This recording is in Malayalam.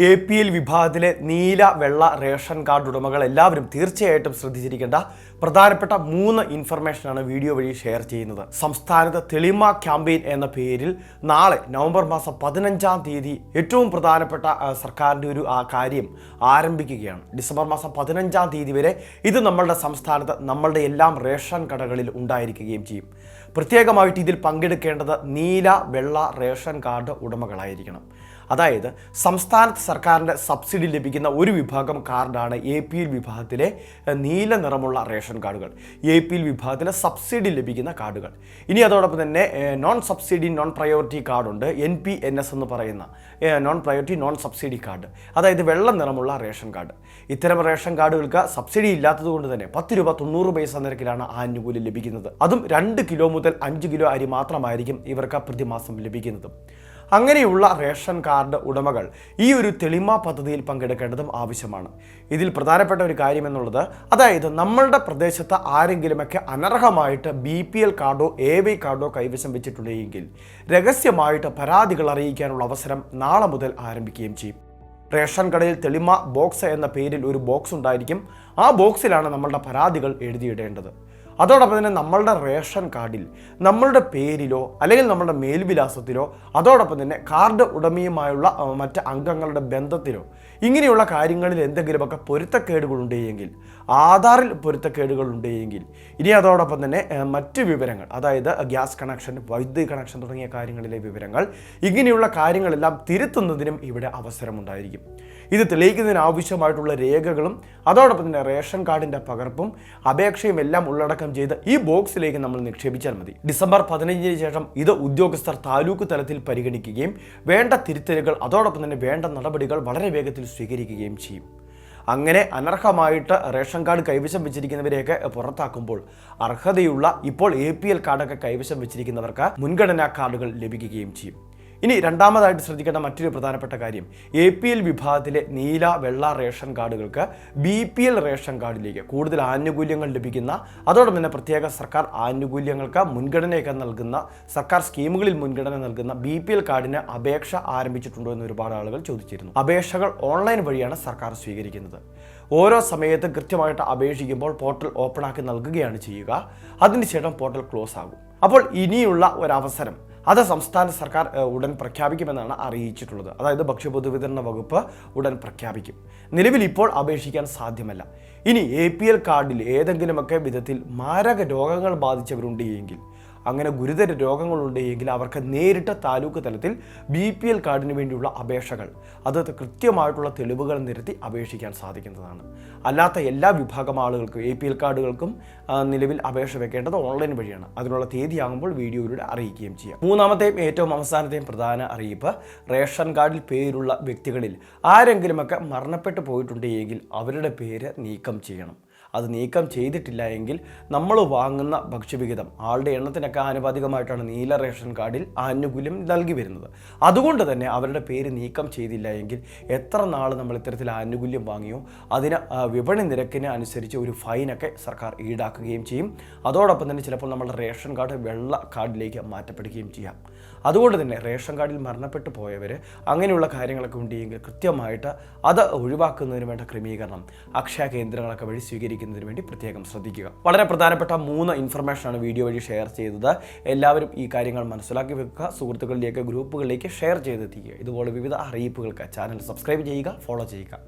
എ പി എൽ വിഭാഗത്തിലെ നീല വെള്ള റേഷൻ കാർഡ് ഉടമകൾ എല്ലാവരും തീർച്ചയായിട്ടും ശ്രദ്ധിച്ചിരിക്കേണ്ട പ്രധാനപ്പെട്ട മൂന്ന് ഇൻഫർമേഷനാണ് വീഡിയോ വഴി ഷെയർ ചെയ്യുന്നത്. സംസ്ഥാനത്ത് തെളിമ ക്യാമ്പയിൻ എന്ന പേരിൽ നാളെ നവംബർ മാസം പതിനഞ്ചാം തീയതി ഏറ്റവും പ്രധാനപ്പെട്ട സർക്കാരിന്റെ ഒരു ആ കാര്യം ആരംഭിക്കുകയാണ്. ഡിസംബർ മാസം പതിനഞ്ചാം തീയതി വരെ ഇത് നമ്മളുടെ സംസ്ഥാനത്ത് നമ്മളുടെ എല്ലാം റേഷൻ കടകളിൽ ഉണ്ടായിരിക്കുകയും ചെയ്യും. പ്രത്യേകമായിട്ട് ഇതിൽ പങ്കെടുക്കേണ്ടത് നീല വെള്ള റേഷൻ കാർഡ് ഉടമകളായിരിക്കണം. അതായത് സംസ്ഥാന സർക്കാരിന്റെ സബ്സിഡി ലഭിക്കുന്ന ഒരു വിഭാഗം കാർഡാണ് എ പി എൽ വിഭാഗത്തിലെ നീല നിറമുള്ള റേഷൻ കാർഡുകൾ. എ പി എൽ വിഭാഗത്തിലെ സബ്സിഡി ലഭിക്കുന്ന കാർഡുകൾ. ഇനി അതോടൊപ്പം തന്നെ നോൺ സബ്സിഡി നോൺ പ്രയോറിറ്റി കാർഡുണ്ട്. എൻ പി എൻ എസ് എന്ന് പറയുന്ന non priority non subsidy card. അതായത് വെള്ള നിറമുള്ള റേഷൻ കാർഡ്. ഇത്തരം റേഷൻ കാർഡുകൾക്ക് സബ്സിഡി ഇല്ലാത്തത് കൊണ്ട് തന്നെ പത്ത് രൂപ തൊണ്ണൂറ് പൈസ നിരക്കിലാണ് ആനുകൂല്യം ലഭിക്കുന്നത്. അതും രണ്ട് കിലോ മുതൽ അഞ്ച് കിലോ അരി മാത്രമായിരിക്കും ഇവർക്ക് പ്രതിമാസം ലഭിക്കുന്നത്. അങ്ങനെയുള്ള റേഷൻ കാർഡ് ഉടമകൾ ഈ ഒരു തെളിമ പദ്ധതിയിൽ പങ്കെടുക്കേണ്ടതും ആവശ്യമാണ്. ഇതിൽ പ്രധാനപ്പെട്ട ഒരു കാര്യം എന്നുള്ളത് അതായത് നമ്മളുടെ പ്രദേശത്ത് ആരെങ്കിലുമൊക്കെ അനർഹമായിട്ട് ബി പി എൽ കാർഡോ എ വൈ കാർഡോ കൈവശം വെച്ചിട്ടുണ്ടെങ്കിൽ രഹസ്യമായിട്ട് പരാതികൾ അറിയിക്കാനുള്ള അവസരം നാളെ മുതൽ ആരംഭിക്കുകയും ചെയ്യും. റേഷൻ കടയിൽ തെളിമ ബോക്സ് എന്ന പേരിൽ ഒരു ബോക്സ് ഉണ്ടായിരിക്കും. ആ ബോക്സിലാണ് നമ്മളുടെ പരാതികൾ എഴുതിയിടേണ്ടത്. അതോടൊപ്പം തന്നെ നമ്മളുടെ റേഷൻ കാർഡിൽ നമ്മളുടെ പേരിലോ അല്ലെങ്കിൽ നമ്മളുടെ മേൽവിലാസത്തിലോ അതോടൊപ്പം തന്നെ കാർഡ് ഉടമയുമായുള്ള മറ്റ് അംഗങ്ങളുടെ ബന്ധത്തിലോ ഇങ്ങനെയുള്ള കാര്യങ്ങളിൽ എന്തെങ്കിലുമൊക്കെ പൊരുത്തക്കേടുകൾ ഉണ്ടെങ്കിൽ ആധാറിൽ പൊരുത്തക്കേടുകൾ ഉണ്ടെങ്കിൽ ഇനി അതോടൊപ്പം തന്നെ മറ്റ് വിവരങ്ങൾ അതായത് ഗ്യാസ് കണക്ഷൻ വൈദ്യുതി കണക്ഷൻ തുടങ്ങിയ കാര്യങ്ങളിലെ വിവരങ്ങൾ ഇങ്ങനെയുള്ള കാര്യങ്ങളെല്ലാം തിരുത്തുന്നതിനും ഇവിടെ അവസരമുണ്ടായിരിക്കും. ഇത് തെളിയിക്കുന്നതിന് ആവശ്യമായിട്ടുള്ള രേഖകളും അതോടൊപ്പം തന്നെ റേഷൻ കാർഡിന്റെ പകർപ്പും അപേക്ഷയും എല്ലാം ഉള്ളടക്കം ചെയ്ത് ഈ ബോക്സിലേക്ക് നമ്മൾ നിക്ഷേപിച്ചാൽ മതി. ഡിസംബർ പതിനഞ്ചിന് ശേഷം ഇത് ഉദ്യോഗസ്ഥർ താലൂക്ക് തലത്തിൽ പരിഗണിക്കുകയും വേണ്ട തിരുത്തലുകൾ അതോടൊപ്പം തന്നെ വേണ്ട നടപടികൾ വളരെ വേഗത്തിൽ സ്വീകരിക്കുകയും ചെയ്യും. അങ്ങനെ അനർഹമായിട്ട് റേഷൻ കാർഡ് കൈവശം വെച്ചിരിക്കുന്നവരെയൊക്കെ പുറത്താക്കുമ്പോൾ അർഹതയുള്ള ഇപ്പോൾ എ പി എൽ കാർഡൊക്കെ കൈവശം വെച്ചിരിക്കുന്നവർക്ക് മുൻഗണനാ കാർഡുകൾ ലഭിക്കുകയും ചെയ്യും. ഇനി രണ്ടാമതായിട്ട് ശ്രദ്ധിക്കേണ്ട മറ്റൊരു പ്രധാനപ്പെട്ട കാര്യം എ പി എൽ വിഭാഗത്തിലെ നീല വെള്ള റേഷൻ കാർഡുകൾക്ക് ബി പി എൽ റേഷൻ കാർഡിലേക്ക് കൂടുതൽ ആനുകൂല്യങ്ങൾ ലഭിക്കുന്ന അതോടൊപ്പം തന്നെ പ്രത്യേക സർക്കാർ ആനുകൂല്യങ്ങൾക്ക് മുൻഗണനയൊക്കെ നൽകുന്ന സർക്കാർ സ്കീമുകളിൽ മുൻഗണന നൽകുന്ന ബി പി എൽ കാർഡിന് അപേക്ഷ ആരംഭിച്ചിട്ടുണ്ടോ എന്ന് ഒരുപാട് ആളുകൾ ചോദിച്ചിരുന്നു. അപേക്ഷകൾ ഓൺലൈൻ വഴിയാണ് സർക്കാർ സ്വീകരിക്കുന്നത്. ഓരോ സമയത്ത് കൃത്യമായിട്ട് അപേക്ഷിക്കുമ്പോൾ പോർട്ടൽ ഓപ്പൺ ആക്കി നൽകുകയാണ് ചെയ്യുക. അതിനുശേഷം പോർട്ടൽ ക്ലോസ് ആകും. അപ്പോൾ ഇനിയുള്ള ഒരവസരം അത് സംസ്ഥാന സർക്കാർ ഉടൻ പ്രഖ്യാപിക്കുമെന്നാണ് അറിയിച്ചിട്ടുള്ളത്. അതായത് ഭക്ഷ്യപൊതുവിതരണ വകുപ്പ് ഉടൻ പ്രഖ്യാപിക്കും. നിലവിൽ ഇപ്പോൾ അപേക്ഷിക്കാൻ സാധ്യമല്ല. ഇനി എ പി എൽ കാർഡിൽ ഏതെങ്കിലുമൊക്കെ വിധത്തിൽ മാരക രോഗങ്ങൾ ബാധിച്ചവരുണ്ട് എങ്കിൽ അങ്ങനെ ഗുരുതര രോഗങ്ങളുണ്ട് എങ്കിൽ അവർക്ക് നേരിട്ട് താലൂക്ക് തലത്തിൽ ബി പി എൽ കാർഡിന് വേണ്ടിയുള്ള അപേക്ഷകൾ അത് കൃത്യമായിട്ടുള്ള തെളിവുകൾ നിരത്തി അപേക്ഷിക്കാൻ സാധിക്കുന്നതാണ്. അല്ലാത്ത എല്ലാ വിഭാഗം ആളുകൾക്കും എ പി എൽ കാർഡുകൾക്കും നിലവിൽ അപേക്ഷ വെക്കേണ്ടത് ഓൺലൈൻ വഴിയാണ്. അതിനുള്ള തീയതിയാകുമ്പോൾ വീഡിയോയിലൂടെ അറിയിക്കുകയും ചെയ്യാം. മൂന്നാമത്തെയും ഏറ്റവും അവസാനത്തെയും പ്രധാന അറിയിപ്പ് റേഷൻ കാർഡിൽ പേരുള്ള വ്യക്തികളിൽ ആരെങ്കിലുമൊക്കെ മരണപ്പെട്ടു പോയിട്ടുണ്ടെങ്കിൽ അവരുടെ പേര് നീക്കം ചെയ്യണം. അത് നീക്കം ചെയ്തിട്ടില്ല എങ്കിൽ നമ്മൾ വാങ്ങുന്ന ഭക്ഷ്യവിഹിതം ആളുടെ എണ്ണത്തിനൊക്കെ ആനുപാതികമായിട്ടാണ് നീല റേഷൻ കാർഡിൽ ആനുകൂല്യം നൽകി വരുന്നത്. അതുകൊണ്ട് തന്നെ അവരുടെ പേര് നീക്കം ചെയ്തില്ല എങ്കിൽ എത്ര നാൾ നമ്മൾ ഇത്തരത്തിൽ ആനുകൂല്യം വാങ്ങിയോ? അതിന് വിപണി നിരക്കിന് അനുസരിച്ച് ഒരു ഫൈനൊക്കെ സർക്കാർ ഈടാക്കുകയും ചെയ്യും. അതോടൊപ്പം തന്നെ ചിലപ്പോൾ നമ്മുടെ റേഷൻ കാർഡ് വെള്ള കാർഡിലേക്ക് മാറ്റപ്പെടുകയും ചെയ്യാം. അതുകൊണ്ട് തന്നെ റേഷൻ കാർഡിൽ മരണപ്പെട്ടു പോയവർ അങ്ങനെയുള്ള കാര്യങ്ങളൊക്കെ ഉണ്ടെങ്കിൽ കൃത്യമായിട്ട് അത് ഒഴിവാക്കുന്നതിന് വേണ്ട ക്രമീകരണം അക്ഷയ കേന്ദ്രങ്ങളൊക്കെ വഴി സ്വീകരിക്കുന്നതിന് വേണ്ടി പ്രത്യേകം ശ്രദ്ധിക്കുക. വളരെ പ്രധാനപ്പെട്ട മൂന്ന് ഇൻഫർമേഷനാണ് വീഡിയോ വഴി ഷെയർ ചെയ്തത്. എല്ലാവരും ഈ കാര്യങ്ങൾ മനസ്സിലാക്കി വെക്കുക സുഹൃത്തുക്കളിലേക്ക് ഗ്രൂപ്പുകളിലേക്ക് ഷെയർ ചെയ്തെത്തിക്കുക. ഇതുപോലെ വിവിധ അറിയിപ്പുകൾക്ക് ചാനൽ സബ്സ്ക്രൈബ് ചെയ്യുക ഫോളോ ചെയ്യുക.